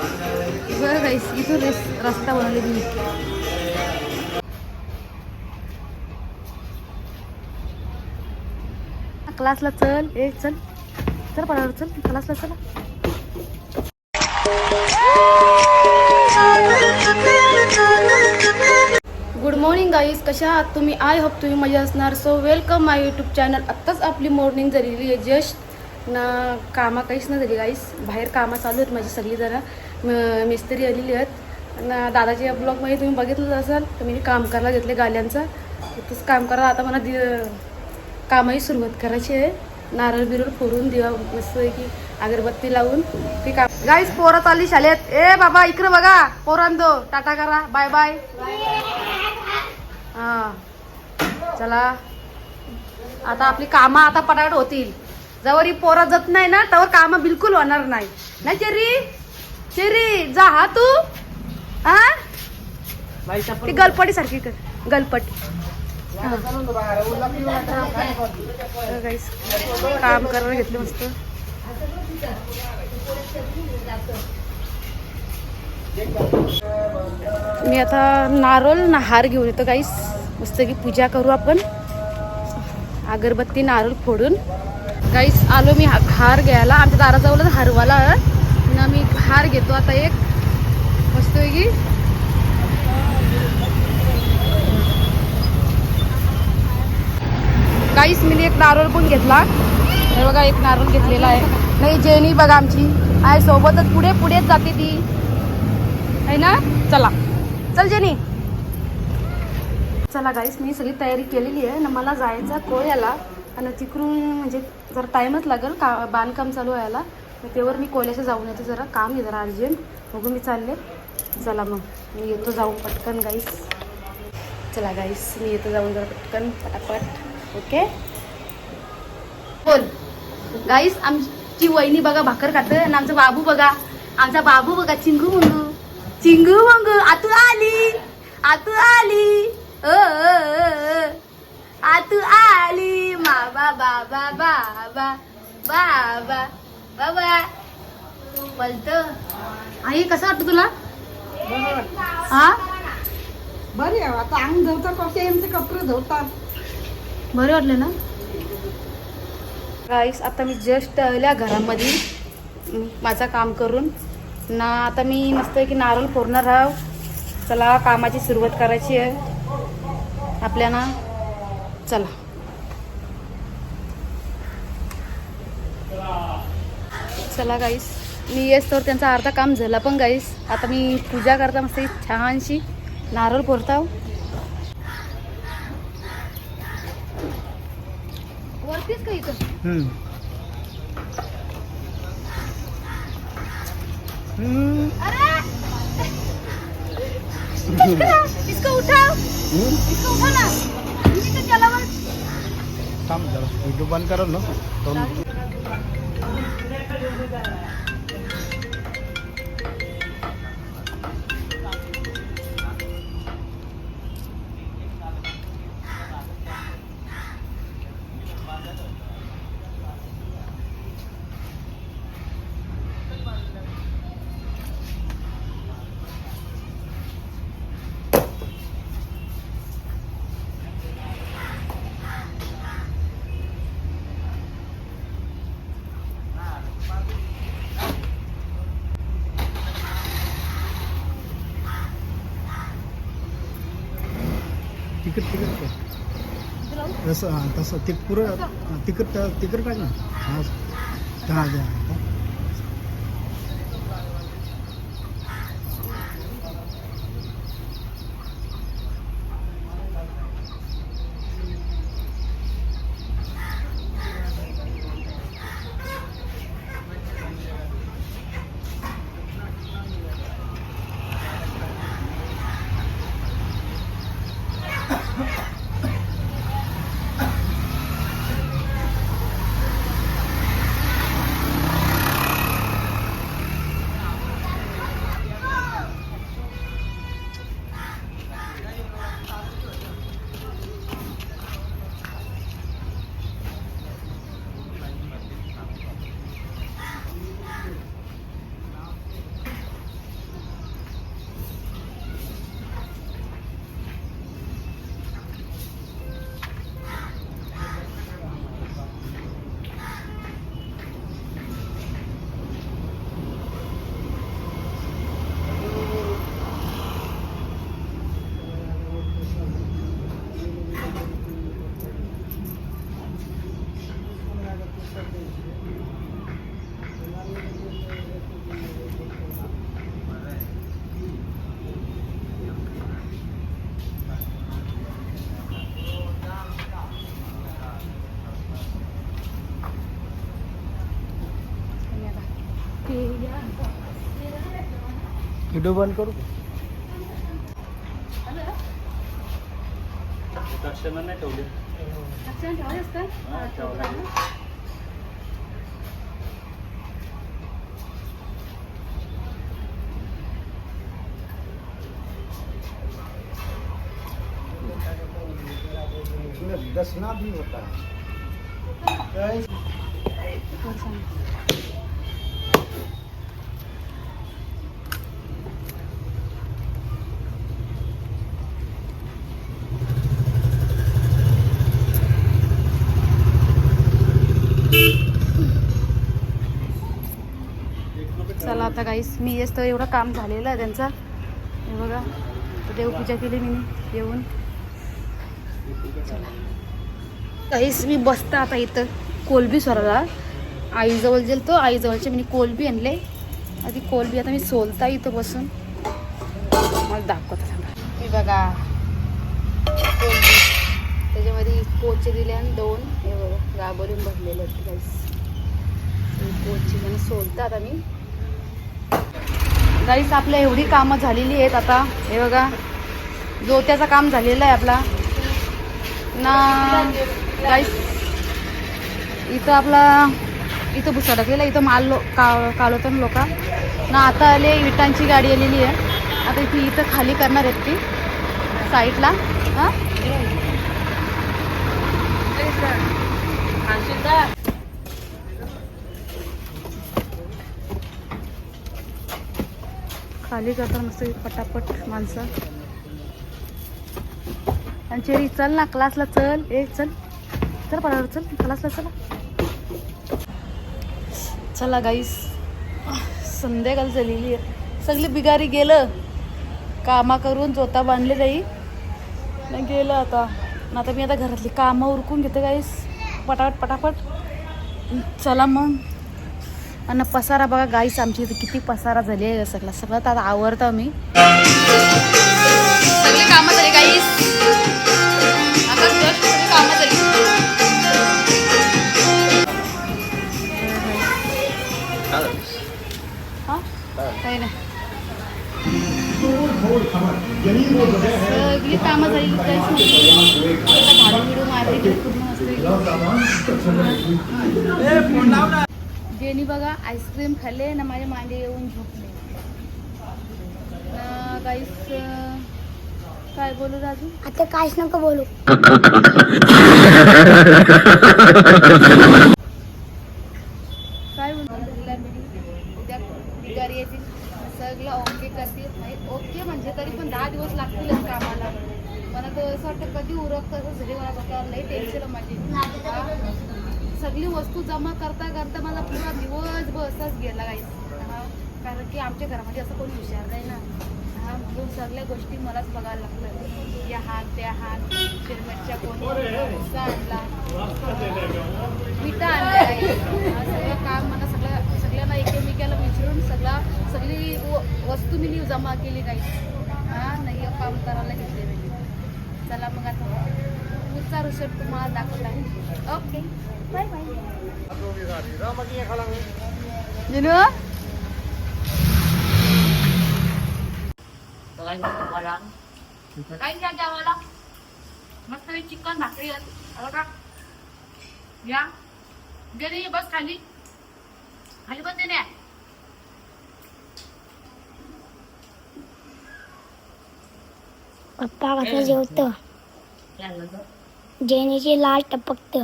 बरं गाईस इथून रेस रस्ता बनवलेली क्लासला चल ए चल. चल पडावर चल. क्लासला चला. गुड मॉर्निंग गाईज कशा आहात तुम्ही? आय होप तुम्ही मजा असणार. So welcome my YouTube channel आत्ताच आपली मॉर्निंग झालेली आहे. जस्ट ना कामा काहीच नाही झाली गाईस बाहेर कामं चालू आहेत माझी सगळी जरा. मिस्त्री आलेली आहेत. ना दादाच्या ब्लॉगमध्ये तुम्ही बघितलं असाल तर मी काम करायला घेतले गाल्यांचा. तसं काम करा आता मला दि कामही सुरुवात करायची आहे. नारळ बिरळ फोडून दिवा मस्त की अगरबत्ती लावून ते काम गाईस पोरं चालली शाळेत. ए बाबा इकडे बघा. पोरांदो टाटा करा. बाय बाय हा. चला. आता आपली कामं आता पटापट होतील. जवळ ही पोरं जात नाही ना त्यावर कामं बिलकुल होणार नाही. नाही चेरी? चेरी जा हा तू. हा ती गलपटी सारखी कर. गलपट. हा. काम करायला घेतलं मस्त. मी आता नारळ ना हार घेऊन येतो गाईस मस्त की पूजा करू आपण. अगरबत्ती नारळ फोडून. गाईस आलो मी हार घ्यायला. आमच्या दाराजवळच हारवाला. ना मी हार घेतो. आता एक. मस्त की गाईस मी एक नारळ पण घेतला. हे बघा एक नारळ घेतलेला आहे. नाही जेनी बघा आमची. आहे सोबतच पुढे पुढेच जाते ती. आहे ना? चला. चल जेनी. चला गाईस मी सगळी तयारी केलेली आहे. ना मला जायचं कोळ्याला. आणि तिकडून म्हणजे जर टाईमच लागेल का बांधकाम चालू व्हायला. मग तेवर मी कोल्याचं जाऊन येते जरा. काम आहे जरा अर्जंट. बघू मी चालले. चला मग. मी येतो जाऊन पटकन गाईस चला गाईस मी येतो जाऊन जरा पटकन पटापट. ओके बोल. गाईस आमची वहिनी बघा भाकर खात आणि आमचा बाबू बघा. आमचा बाबू बघा चिंगू मंगू. चिंगू मंगू आतू आली. आतू आली. अ, आतू आली. माबा बाबा बाबा बाबा बाबा बोलत. आई कसं वाटतं तुला? हा? बरे आता अंग धवतात कसे यांचे कपडे धवतात बरे वाटले ना? गाईस आता मी जस्ट आल्या घरामध्ये. माझं काम करून. ना आता मी मस्त की नारळ फोडणार आहो. चला कामाची सुरुवात करायची आहे. आपल्याला चला. चला गाईस मी येस तर त्यांचा अर्धा काम झाला पण गाईस आता मी पूजा करता मस्त छानशी नारळ फोडताव वरतीच का इथं? अरे! इसको उठाओ. इसको उठा ना. थांब जरा. व्हिडिओ बंद करा ना. दोन तिकट तिकट कर तसं हां तसं. ते पुरं तिकट तिकट तिकीट काय ना हां हां द्या व्हिडिओ बंद करू दक्षिणा नाही ठेवली लक्षात ठेवायचं असतं? हा, ठेवलं. दसना भी होता है आता काहीच मी येस तर एवढं काम झालेलं आहे त्यांचा. हे बघा देवपूजा केली मी येऊन काहीच मी बसता आता इथं कोलबी सोडला आईजवळ जेल तो आईजवळचे मी कोलबी आणले. आधी कोलबी आता मी सोलता इथं बसून. मला दाखवत थांबा मी बघा कोलबी. त्याच्यामध्ये पोचे दिले आणि दोन हे बघा गाबरून भरलेले होते काहीच पोचे म्हणजे सोलतात आम्ही गाईस आपल्या एवढी कामं झालेली आहेत आता. हे बघा जोत्याचं काम झालेलं आहे आपला. ना गाईस इथं आपला इथं भुसा टाकलेला इथं माल लो का कालवतं लोक. ना आता आले विटांची गाडी आलेली आहे. आता इथे इथं खाली करणार आहेत ती. साईडला हां? खाली करतात मस्त पटापट माणसं. आणि चेरी चल ना क्लासला चल. ए चल. चल पडावर चल. क्लासला चला. चला गाईस संध्याकाळ झालेली आहे. सगळी बिगारी गेलं. कामा करून जोता बांधले जाई नाही गेलं आता. आता मी आता घरातली कामं उरकून घेते गाईस पटापट पटापट. चला मग. आणि पसारा बघा गाईस आमची इथे किती पसारा झाली आहे सगळं सगळं तर आता आवडतं मी सगळी कामं झाली गाईस आता कामं झाली. हा? काही नाही. सगळी कामं झाली झाडू बिडू मारली पूर्ण जेनी बघा आईस्क्रीम खाल्ले ना माझ्या मांडी येऊन झोपले. ना काहीच काय बोलू राजू? आता काहीच नको बोलू. काय उद्या येतील सगळं ओके करतील ओके म्हणजे तरी पण दहा दिवस लागतीलच कामाला. मला तर असं वाटतं कधी उरक कसं सगळी मला बघा लई टेन्शन माझी. सगळी वस्तू जमा करता करता मला पुरा दिवस बसच गेला काही कारण की आमच्या घरामध्ये असं कोणी हुशार नाही ना. हा? म्हणून सगळ्या गोष्टी मलाच बघायला लागतात. या हात त्या हात शिरमेटच्या कोणी आणला. मिठा आणला हा? सगळं काम मला सगळं सगळ्यांना एकमेकाला विचारून सगळा सगळी व- वस्तू मी जमा केली काही हा? नाही काम करायला घेतले मी. चला मग आता. पुढचा रिसोर्ट तुम्हाला दाखवत आहे ओके बाय बाय जिनू काय घ्या जेवायला मस्त चिकन भाकरी आहे. हो का? या गेली बस खाली खाली बस देणे पप्पा कसं जेवत जेनीची लाल टपकत.